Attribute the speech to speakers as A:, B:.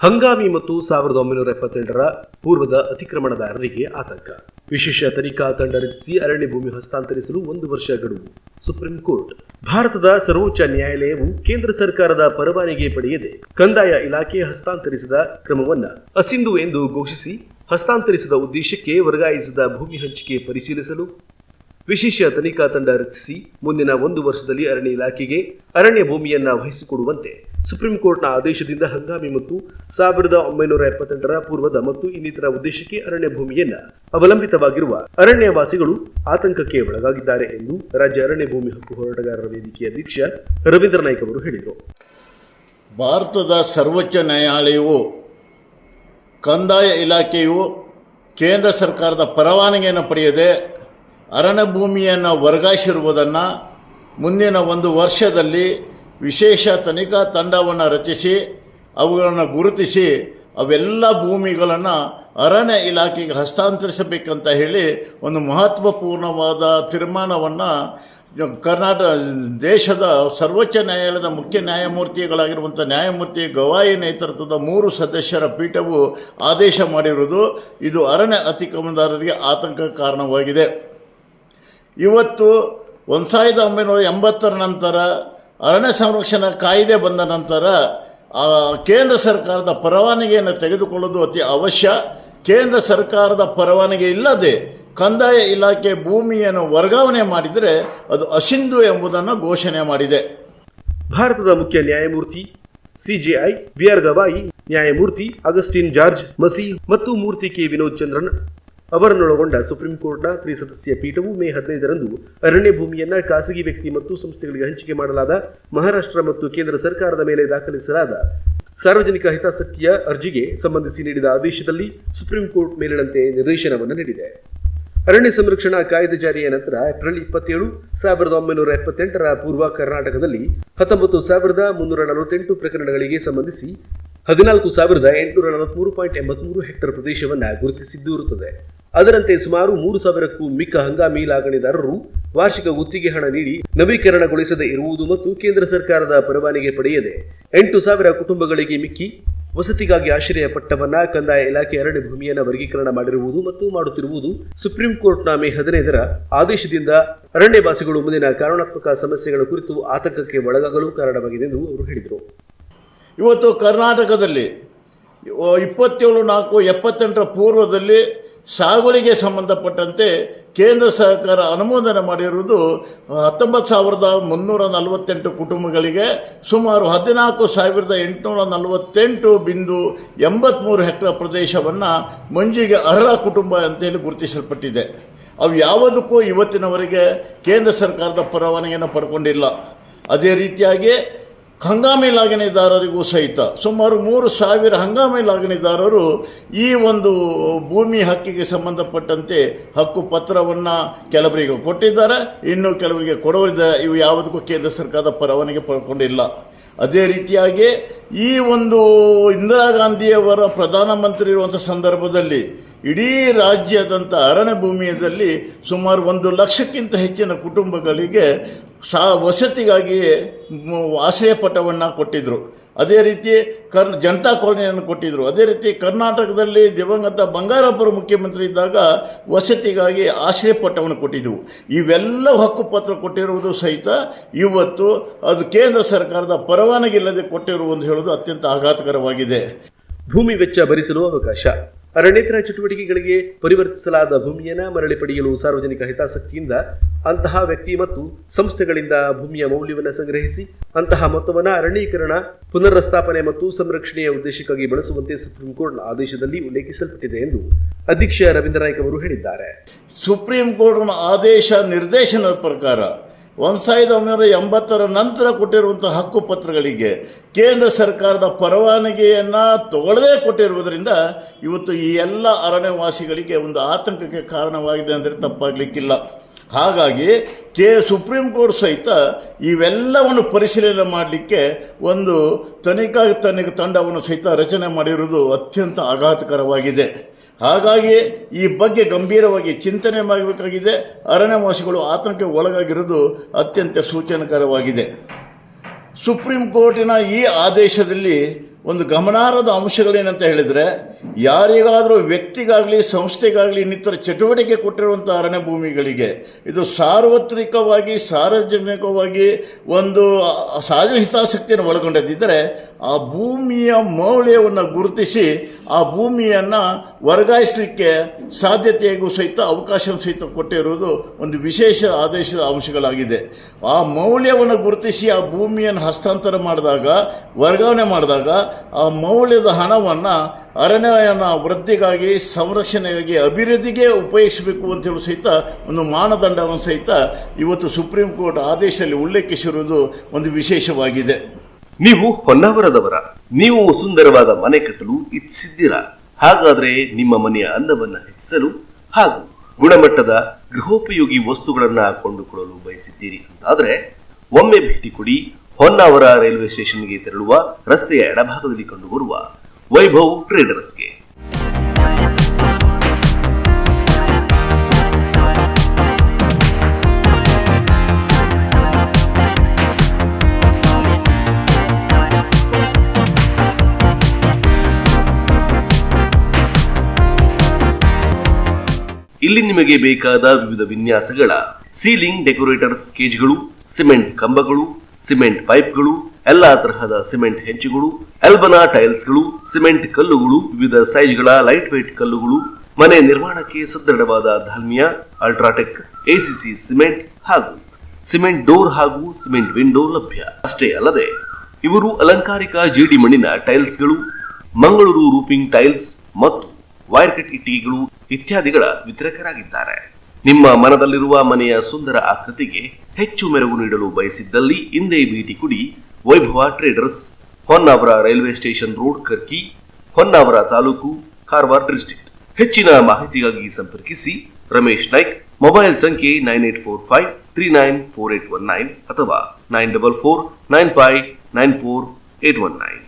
A: ಹಂಗಾಮಿ ಮತ್ತು ಸಾವಿರದ ಒಂಬೈನೂರ ಎಪ್ಪತ್ತೆರಡರ ಪೂರ್ವದ ಅತಿಕ್ರಮಣದಾರರಿಗೆ ಆತಂಕ. ವಿಶೇಷ ತನಿಖಾ ತಂಡ ರಚಿಸಿ ಅರಣ್ಯ ಭೂಮಿ ಹಸ್ತಾಂತರಿಸಲು ಒಂದು ವರ್ಷ ಗಡುವು. Supreme court. ಭಾರತದ ಸರ್ವೋಚ್ಚ ನ್ಯಾಯಾಲಯವು ಕೇಂದ್ರ ಸರ್ಕಾರದ ಪರವಾನಿಗೆ ಪಡೆಯದೆ ಕಂದಾಯ ಇಲಾಖೆ ಹಸ್ತಾಂತರಿಸಿದ ಕ್ರಮವನ್ನ ಅಸಿಂಧು ಎಂದು ಘೋಷಿಸಿ ಹಸ್ತಾಂತರಿಸಿದ ಉದ್ದೇಶಕ್ಕೆ ವರ್ಗಾಯಿಸಿದ ಭೂಮಿ ಹಂಚಿಕೆ ಪರಿಶೀಲಿಸಲು ವಿಶೇಷ ತನಿಖಾ ತಂಡ ರಚಿಸಿ ಮುಂದಿನ ಒಂದು ವರ್ಷದಲ್ಲಿ ಅರಣ್ಯ ಇಲಾಖೆಗೆ ಅರಣ್ಯ ಭೂಮಿಯನ್ನ ವಹಿಸಿಕೊಡುವಂತೆ ಸುಪ್ರೀಂ ಕೋರ್ಟ್ನ ಆದೇಶದಿಂದ ಹಂಗಾಮಿ ಮತ್ತು ಸಾವಿರದ ಒಂಬೈನೂರ ಎಪ್ಪತ್ತೆಂಟರ ಪೂರ್ವದ ಮತ್ತು ಇನ್ನಿತರ ಉದ್ದೇಶಕ್ಕೆ ಅರಣ್ಯ ಭೂಮಿಯನ್ನ ಅವಲಂಬಿತವಾಗಿರುವ ಅರಣ್ಯವಾಸಿಗಳು ಆತಂಕಕ್ಕೆ ಒಳಗಾಗಿದ್ದಾರೆ ಎಂದು ರಾಜ್ಯ ಅರಣ್ಯ ಭೂಮಿ ಹಕ್ಕು ಹೋರಾಟಗಾರರ ವೇದಿಕೆ ಅಧ್ಯಕ್ಷ ರವೀಂದ್ರ ನಾಯ್ಕ ಅವರು ಹೇಳಿದರು.
B: ಭಾರತದ ಸರ್ವೋಚ್ಚ ನ್ಯಾಯಾಲಯವು, ಕಂದಾಯ ಇಲಾಖೆಯು ಕೇಂದ್ರ ಸರ್ಕಾರದ ಪರವಾನಗಿಯನ್ನು ಪಡೆಯದೆ ಅರಣ್ಯ ಭೂಮಿಯನ್ನು ವರ್ಗಾಯಿಸಿರುವುದನ್ನು ಮುಂದಿನ ಒಂದು ವರ್ಷದಲ್ಲಿ ವಿಶೇಷ ತನಿಖಾ ತಂಡವನ್ನು ರಚಿಸಿ, ಅವುಗಳನ್ನು ಗುರುತಿಸಿ, ಅವೆಲ್ಲ ಭೂಮಿಗಳನ್ನು ಅರಣ್ಯ ಇಲಾಖೆಗೆ ಹಸ್ತಾಂತರಿಸಬೇಕಂತ ಹೇಳಿ ಒಂದು ಮಹತ್ವಪೂರ್ಣವಾದ ತೀರ್ಮಾನವನ್ನು ಕರ್ನಾಟಕ, ದೇಶದ ಸರ್ವೋಚ್ಚ ನ್ಯಾಯಾಲಯದ ಮುಖ್ಯ ನ್ಯಾಯಮೂರ್ತಿಗಳಾಗಿರುವಂಥ ನ್ಯಾಯಮೂರ್ತಿ ಗವಾಯಿ ನೇತೃತ್ವದ ಮೂರು ಸದಸ್ಯರ ಪೀಠವು ಆದೇಶ ಮಾಡಿರುವುದು ಇದು ಅರಣ್ಯ ಅತಿಕ್ರಮಣದಾರರಿಗೆ ಆತಂಕ ಕಾರಣವಾಗಿದೆ. ಇವತ್ತು ಒಂದು ಸಾವಿರದ ಒಂಬೈನೂರ ಎಂಬತ್ತರ ನಂತರ ಅರಣ್ಯ ಸಂರಕ್ಷಣಾ ಕಾಯ್ದೆ ಬಂದ ನಂತರ ಕೇಂದ್ರ ಸರ್ಕಾರದ ಪರವಾನಗಿಯನ್ನು ತೆಗೆದುಕೊಳ್ಳೋದು ಅತಿ ಅವಶ್ಯ. ಕೇಂದ್ರ ಸರ್ಕಾರದ ಪರವಾನಗಿ ಇಲ್ಲದೆ ಕಂದಾಯ ಇಲಾಖೆ ಭೂಮಿಯನ್ನು ವರ್ಗಾವಣೆ ಮಾಡಿದರೆ ಅದು ಅಸಿಂಧು ಎಂಬುದನ್ನು ಘೋಷಣೆ ಮಾಡಿದೆ.
A: ಭಾರತದ ಮುಖ್ಯ ನ್ಯಾಯಮೂರ್ತಿ ಸಿಜೆಐ ಬಿಆರ್ ಗವಾಯಿ, ನ್ಯಾಯಮೂರ್ತಿ ಅಗಸ್ಟಿನ್ ಜಾರ್ಜ್ ಮಸಿ ಮತ್ತು ಮೂರ್ತಿ ಕೆ ವಿನೋದ್ ಚಂದ್ರನ್ ಅವರನ್ನೊಳಗೊಂಡ ಸುಪ್ರೀಂ ಕೋರ್ಟ್ನ ತ್ರಿಸದಸ್ಯ ಪೀಠವು ಮೇ ಹದಿನೈದರಂದು ಅರಣ್ಯ ಭೂಮಿಯನ್ನ ಖಾಸಗಿ ವ್ಯಕ್ತಿ ಮತ್ತು ಸಂಸ್ಥೆಗಳಿಗೆ ಹಂಚಿಕೆ ಮಾಡಲಾದ ಮಹಾರಾಷ್ಟ್ರ ಮತ್ತು ಕೇಂದ್ರ ಸರ್ಕಾರದ ಮೇಲೆ ದಾಖಲಿಸಲಾದ ಸಾರ್ವಜನಿಕ ಹಿತಾಸಕ್ತಿಯ ಅರ್ಜಿಗೆ ಸಂಬಂಧಿಸಿ ನೀಡಿದ ಆದೇಶದಲ್ಲಿ ಸುಪ್ರೀಂ ಕೋರ್ಟ್ ಮೇಲಿನಂತೆ ನಿರ್ದೇಶನವನ್ನು ನೀಡಿದೆ. ಅರಣ್ಯ ಸಂರಕ್ಷಣಾ ಕಾಯ್ದೆ ಜಾರಿಯ ನಂತರ ಏಪ್ರಿಲ್ ಇಪ್ಪತ್ತೇಳು, ಸಾವಿರದ ಒಂಬೈನೂರ ಎಪ್ಪತ್ತೆಂಟರ ಪೂರ್ವ ಕರ್ನಾಟಕದಲ್ಲಿ ಹತ್ತೊಂಬತ್ತು ಸಾವಿರದ ಮುನ್ನೂರ ನಲವತ್ತೆಂಟು ಪ್ರಕರಣಗಳಿಗೆ ಸಂಬಂಧಿಸಿ ಹದಿನಾಲ್ಕು ಸಾವಿರದ ಎಂಟುನೂರ ನಲವತ್ಮೂರು ಪಾಯಿಂಟ್ ಎಂಬತ್ಮೂರು ಹೆಕ್ಟೇರ್ ಪ್ರದೇಶವನ್ನು ಗುರುತಿಸಿದ್ದು ಇರುತ್ತದೆ. ಅದರಂತೆ ಸುಮಾರು ಮೂರು ಸಾವಿರಕ್ಕೂ ಮಿಕ್ಕ ಹಂಗಾಮಿ ಲಾಗಣಿದಾರರು ವಾರ್ಷಿಕ ಗುತ್ತಿಗೆ ಹಣ ನೀಡಿ ನವೀಕರಣಗೊಳಿಸದೇ ಇರುವುದು ಮತ್ತು ಕೇಂದ್ರ ಸರ್ಕಾರದ ಪರವಾನಿಗೆ ಪಡೆಯದೆ ಎಂಟು ಸಾವಿರ ಕುಟುಂಬಗಳಿಗೆ ಮಿಕ್ಕಿ ವಸತಿಗಾಗಿ ಆಶ್ರಯ ಪಟ್ಟವನ್ನ ಕಂದಾಯ ಇಲಾಖೆ ಅರಣ್ಯ ಭೂಮಿಯನ್ನ ವರ್ಗೀಕರಣ ಮಾಡಿರುವುದು ಮತ್ತು ಮಾಡುತ್ತಿರುವುದು ಸುಪ್ರೀಂ ಕೋರ್ಟ್ನ ಮೇ ಹದಿನೈದರ ಆದೇಶದಿಂದ ಅರಣ್ಯವಾಸಿಗಳು ಮುಂದಿನ ಕಾರಣಾತ್ಮಕ ಸಮಸ್ಯೆಗಳ ಕುರಿತು ಆತಂಕಕ್ಕೆ ಒಳಗಾಗಲು ಕಾರಣವಾಗಿದೆ ಎಂದು ಅವರು ಹೇಳಿದರು.
B: ಇವತ್ತು ಕರ್ನಾಟಕದಲ್ಲಿ ಇಪ್ಪತ್ತೇಳು ನಾಲ್ಕು ಎಪ್ಪತ್ತೆಂಟರ ಪೂರ್ವದಲ್ಲಿ ಸಾಗುವಳಿಗೆ ಸಂಬಂಧಪಟ್ಟಂತೆ ಕೇಂದ್ರ ಸರ್ಕಾರ ಅನುಮೋದನೆ ಮಾಡಿರುವುದು ಹತ್ತೊಂಬತ್ತು ಸಾವಿರದ ಮುನ್ನೂರ ನಲವತ್ತೆಂಟು ಕುಟುಂಬಗಳಿಗೆ ಸುಮಾರು ಹದಿನಾಲ್ಕು ಸಾವಿರದ ಎಂಟುನೂರ ನಲವತ್ತೆಂಟು ಬಿಂದು ಎಂಬತ್ತ್ಮೂರು ಹೆಕ್ಟರ್ ಪ್ರದೇಶವನ್ನು ಮಂಜಿಗೆ ಅರ್ಹ ಕುಟುಂಬ ಅಂತೇಳಿ ಗುರುತಿಸಲ್ಪಟ್ಟಿದೆ. ಅವು ಯಾವುದಕ್ಕೂ ಇವತ್ತಿನವರೆಗೆ ಕೇಂದ್ರ ಸರ್ಕಾರದ ಪರವಾನಗಿಯನ್ನು ಪಡ್ಕೊಂಡಿಲ್ಲ. ಅದೇ ರೀತಿಯಾಗಿ ಹಂಗಾಮಿ ಲಾಗಣಿದಾರರಿಗೂ ಸಹಿತ ಸುಮಾರು ಮೂರು ಸಾವಿರ ಹಂಗಾಮಿ ಲಾಗಣಿದಾರರು ಈ ಒಂದು ಭೂಮಿ ಹಕ್ಕಿಗೆ ಸಂಬಂಧಪಟ್ಟಂತೆ ಹಕ್ಕು ಪತ್ರವನ್ನು ಕೆಲವರಿಗೆ ಕೊಟ್ಟಿದ್ದಾರೆ, ಇನ್ನು ಕೆಲವರಿಗೆ ಕೊಡೋದಿದ್ದಾರೆ ಇವು ಯಾವುದಕ್ಕೂ ಕೇಂದ್ರ ಸರ್ಕಾರದ ಪರವಾನಗಿ ಪಡ್ಕೊಂಡಿಲ್ಲ. ಅದೇ ರೀತಿಯಾಗಿ ಈ ಒಂದು ಇಂದಿರಾ ಗಾಂಧಿಯವರ ಪ್ರಧಾನಮಂತ್ರಿ ಇರುವಂಥ ಸಂದರ್ಭದಲ್ಲಿ ಇಡೀ ರಾಜ್ಯದಂಥ ಅರಣ್ಯ ಭೂಮಿಯಲ್ಲಿ ಸುಮಾರು ಒಂದು ಲಕ್ಷಕ್ಕಿಂತ ಹೆಚ್ಚಿನ ಕುಟುಂಬಗಳಿಗೆ ಸಾ ವಸತಿಗಾಗಿ ಆಶ್ರಯ ಪಟವನ್ನು ಕೊಟ್ಟಿದ್ದರು ಅದೇ ರೀತಿ ಕರ್, ಜನತಾ ಕಾಲೋನಿಯನ್ನು ಕೊಟ್ಟಿದ್ದರು ಅದೇ ರೀತಿ ಕರ್ನಾಟಕದಲ್ಲಿ ದಿವಂಗತ ಬಂಗಾರಪ್ಪರು ಮುಖ್ಯಮಂತ್ರಿ ಇದ್ದಾಗ ವಸತಿಗಾಗಿ ಆಶ್ರಯ ಪಟ್ಟವನ್ನು ಕೊಟ್ಟಿದ್ದವು ಇವೆಲ್ಲ ಹಕ್ಕುಪತ್ರ ಕೊಟ್ಟಿರುವುದು ಸಹಿತ ಇವತ್ತು ಅದು ಕೇಂದ್ರ ಸರ್ಕಾರದ ಪರವಾನಗಿ ಇಲ್ಲದೆ ಕೊಟ್ಟಿರುವುದು ಅಂತ ಹೇಳೋದು ಅತ್ಯಂತ ಆಘಾತಕರವಾಗಿದೆ.
A: ಭೂಮಿ ವೆಚ್ಚ ಭರಿಸಲು ಅವಕಾಶ. ಅರಣ್ಯೇತರ ಚಟುವಟಿಕೆಗಳಿಗೆ ಪರಿವರ್ತಿಸಲಾದ ಭೂಮಿಯನ್ನ ಮರಳಿ ಪಡೆಯಲು ಸಾರ್ವಜನಿಕ ಹಿತಾಸಕ್ತಿಯಿಂದ ಅಂತಹ ವ್ಯಕ್ತಿ ಮತ್ತು ಸಂಸ್ಥೆಗಳಿಂದ ಭೂಮಿಯ ಮೌಲ್ಯವನ್ನು ಸಂಗ್ರಹಿಸಿ, ಅಂತಹ ಮೊತ್ತವನ್ನು ಅರಣ್ಯೀಕರಣ, ಪುನರ್ಸ್ಥಾಪನೆ ಮತ್ತು ಸಂರಕ್ಷಣೆಯ ಉದ್ದೇಶಕ್ಕಾಗಿ ಬಳಸುವಂತೆ ಸುಪ್ರೀಂ ಕೋರ್ಟ್ನ ಆದೇಶದಲ್ಲಿ ಉಲ್ಲೇಖಿಸಲ್ಪಟ್ಟಿದೆ ಎಂದು ಅಧ್ಯಕ್ಷ ರವೀಂದ್ರ ನಾಯ್ಕ ಅವರು ಹೇಳಿದ್ದಾರೆ.
B: ಸುಪ್ರೀಂ ಕೋರ್ಟ್ನ ಆದೇಶ ನಿರ್ದೇಶನದ ಪ್ರಕಾರ ಒಂದು ಸಾವಿರದ ಒಂಬೈನೂರ ಎಂಬತ್ತರ ನಂತರ ಕೊಟ್ಟಿರುವಂಥ ಹಕ್ಕುಪತ್ರಗಳಿಗೆ ಕೇಂದ್ರ ಸರ್ಕಾರದ ಪರವಾನಗಿಯನ್ನು ತಗೊಳ್ಳದೇ ಕೊಟ್ಟಿರುವುದರಿಂದ ಇವತ್ತು ಈ ಎಲ್ಲ ಅರಣ್ಯವಾಸಿಗಳಿಗೆ ಒಂದು ಆತಂಕಕ್ಕೆ ಕಾರಣವಾಗಿದೆ ಅಂದರೆ ತಪ್ಪಾಗಲಿಕ್ಕಿಲ್ಲ. ಹಾಗಾಗಿ ಕೆ ಸುಪ್ರೀಂ ಕೋರ್ಟ್ ಸಹಿತ ಇವೆಲ್ಲವನ್ನು ಪರಿಶೀಲನೆ ಮಾಡಲಿಕ್ಕೆ ಒಂದು ತನಿಖಾ ತನಿಖಾ ತಂಡವನ್ನು ಸಹಿತ ರಚನೆ ಮಾಡಿರುವುದು ಅತ್ಯಂತ ಆಘಾತಕರವಾಗಿದೆ. ಹಾಗಾಗಿ ಈ ಬಗ್ಗೆ ಗಂಭೀರವಾಗಿ ಚಿಂತನೆ ಮಾಡಬೇಕಾಗಿದೆ. ಅರಣ್ಯವಾಸಿಗಳು ಆತಂಕಕ್ಕೆ ಒಳಗಾಗಿರುವುದು ಅತ್ಯಂತ ಸೂಚನಕರವಾಗಿದೆ. ಸುಪ್ರೀಂ ಕೋರ್ಟಿನ ಈ ಆದೇಶದಲ್ಲಿ ಒಂದು ಗಮನಾರ್ಹದ ಅಂಶಗಳೇನಂತ ಹೇಳಿದರೆ, ಯಾರಿಗಾದರೂ ವ್ಯಕ್ತಿಗಾಗಲಿ, ಸಂಸ್ಥೆಗಾಗಲಿ ಇನ್ನಿತರ ಚಟುವಟಿಕೆ ಕೊಟ್ಟಿರುವಂಥ ಅರಣ್ಯ ಭೂಮಿಗಳಿಗೆ ಇದು ಸಾರ್ವತ್ರಿಕವಾಗಿ, ಸಾರ್ವಜನಿಕವಾಗಿ ಒಂದು ಸಾಧು ಹಿತಾಸಕ್ತಿಯನ್ನು ಒಳಗೊಂಡದಿದ್ದರೆ, ಆ ಭೂಮಿಯ ಮೌಲ್ಯವನ್ನು ಗುರುತಿಸಿ, ಆ ಭೂಮಿಯನ್ನು ವರ್ಗಾಯಿಸಲಿಕ್ಕೆ ಸಾಧ್ಯತೆಗೂ ಸಹಿತ ಅವಕಾಶ ಸಹಿತ ಕೊಟ್ಟಿರುವುದು ಒಂದು ವಿಶೇಷ ಆದೇಶದ ಅಂಶಗಳಾಗಿದೆ. ಆ ಮೌಲ್ಯವನ್ನು ಗುರುತಿಸಿ, ಆ ಭೂಮಿಯನ್ನು ಹಸ್ತಾಂತರ ಮಾಡಿದಾಗ, ವರ್ಗಾವಣೆ ಮಾಡಿದಾಗ ಮೌಲ್ಯದ ಹಣವನ್ನು ಅರಣ್ಯನ ವೃದ್ಧಿಗಾಗಿ, ಸಂರಕ್ಷಣೆಗಾಗಿ, ಅಭಿವೃದ್ಧಿಗೆ ಉಪಯೋಗಿಸಬೇಕು ಅಂತೇಳಿ ಸಹಿತ, ಒಂದು ಮಾನದಂಡವನ್ನು ಸಹಿತ ಇವತ್ತು ಸುಪ್ರೀಂ ಕೋರ್ಟ್ ಆದೇಶದಲ್ಲಿ ಉಲ್ಲೇಖಿಸಿರುವುದು ಒಂದು ವಿಶೇಷವಾಗಿದೆ.
A: ನೀವು ಹೊನ್ನಾವರದವರ, ನೀವು ಸುಂದರವಾದ ಮನೆ ಕಟ್ಟಲು ಇಚ್ಛಿಸಿದ್ದೀರಾ? ಹಾಗಾದ್ರೆ ನಿಮ್ಮ ಮನೆಯ ಅಂದವನ್ನು ಹೆಚ್ಚಿಸಲು ಹಾಗೂ ಗುಣಮಟ್ಟದ ಗೃಹೋಪಯೋಗಿ ವಸ್ತುಗಳನ್ನು ಕೊಂಡುಕೊಳ್ಳಲು ಬಯಸಿದ್ದೀರಿ. ಅಂತಾದರೆ ಒಮ್ಮೆ ಭೇಟಿ ಕೊಡಿ ಹೊನ್ನಾವರ ರೈಲ್ವೆ ಸ್ಟೇಷನ್ಗೆ ತೆರಳುವ ರಸ್ತೆಯ ಎಡಭಾಗದಲ್ಲಿ ಕಂಡುಬರುವ ವೈಭವ್ ಟ್ರೇಡರ್ಸ್ಗೆ. ಇಲ್ಲಿ ನಿಮಗೆ ಬೇಕಾದ ವಿವಿಧ ವಿನ್ಯಾಸಗಳ ಸೀಲಿಂಗ್ ಡೆಕೋರೇಟರ್ಸ್ ಕೇಜ್ಗಳು, ಸಿಮೆಂಟ್ ಕಂಬಗಳು ಸಿಮೆಂಟ್ ಪೈಪ್ಗಳು, ಎಲ್ಲಾ ತರಹದ ಸಿಮೆಂಟ್ ಹೆಂಚುಗಳು, ಎಲ್ಬನಾ ಟೈಲ್ಸ್ಗಳು, ಸಿಮೆಂಟ್ ಕಲ್ಲುಗಳು, ವಿವಿಧ ಸೈಜ್ಗಳ ಲೈಟ್ ವೇಟ್ ಕಲ್ಲುಗಳು, ಮನೆ ನಿರ್ಮಾಣಕ್ಕೆ ಸದೃಢವಾದ ಧಾಲ್ಮಿಯಾ ಅಲ್ಟ್ರಾಟೆಕ್, ಎಸಿಸಿ ಸಿಮೆಂಟ್ ಹಾಗೂ ಸಿಮೆಂಟ್ ಡೋರ್ ಹಾಗೂ ಸಿಮೆಂಟ್ ವಿಂಡೋ ಲಭ್ಯ. ಅಷ್ಟೇ ಅಲ್ಲದೆ, ಇವರು ಅಲಂಕಾರಿಕ ಜೇಡಿ ಮಣ್ಣಿನ ಟೈಲ್ಸ್ಗಳು, ಮಂಗಳೂರು ರೂಪಿಂಗ್ ಟೈಲ್ಸ್ ಮತ್ತು ವೈರ್ ಕಟ್ ಇಟ್ಟಿಗೆಗಳು ಇತ್ಯಾದಿಗಳ ವಿತರಕರಾಗಿದ್ದಾರೆ. ನಿಮ್ಮ ಮನದಲ್ಲಿರುವ ಮನೆಯ ಸುಂದರ ಆಕೃತಿಗೆ ಹೆಚ್ಚು ಮೆರುಗು ನೀಡಲು ಬಯಸಿದ್ದಲ್ಲಿ ಇಂದೇ ಭೇಟಿ ಕೊಡಿ Vaibhav traders, Honnavar railway station road, Karki, Honnavar taluk, Karwar district ಹೆಚ್ಚಿನ ಮಾಹಿತಿಗಾಗಿ ಸಂಪರ್ಕಿಸಿ ರಮೇಶ್ ನಾಯ್ಕ್, ಮೊಬೈಲ್ ಸಂಖ್ಯೆ nine eight four five three nine four eight one nine ಅಥವಾ nine double four nine five nine four eight one nine.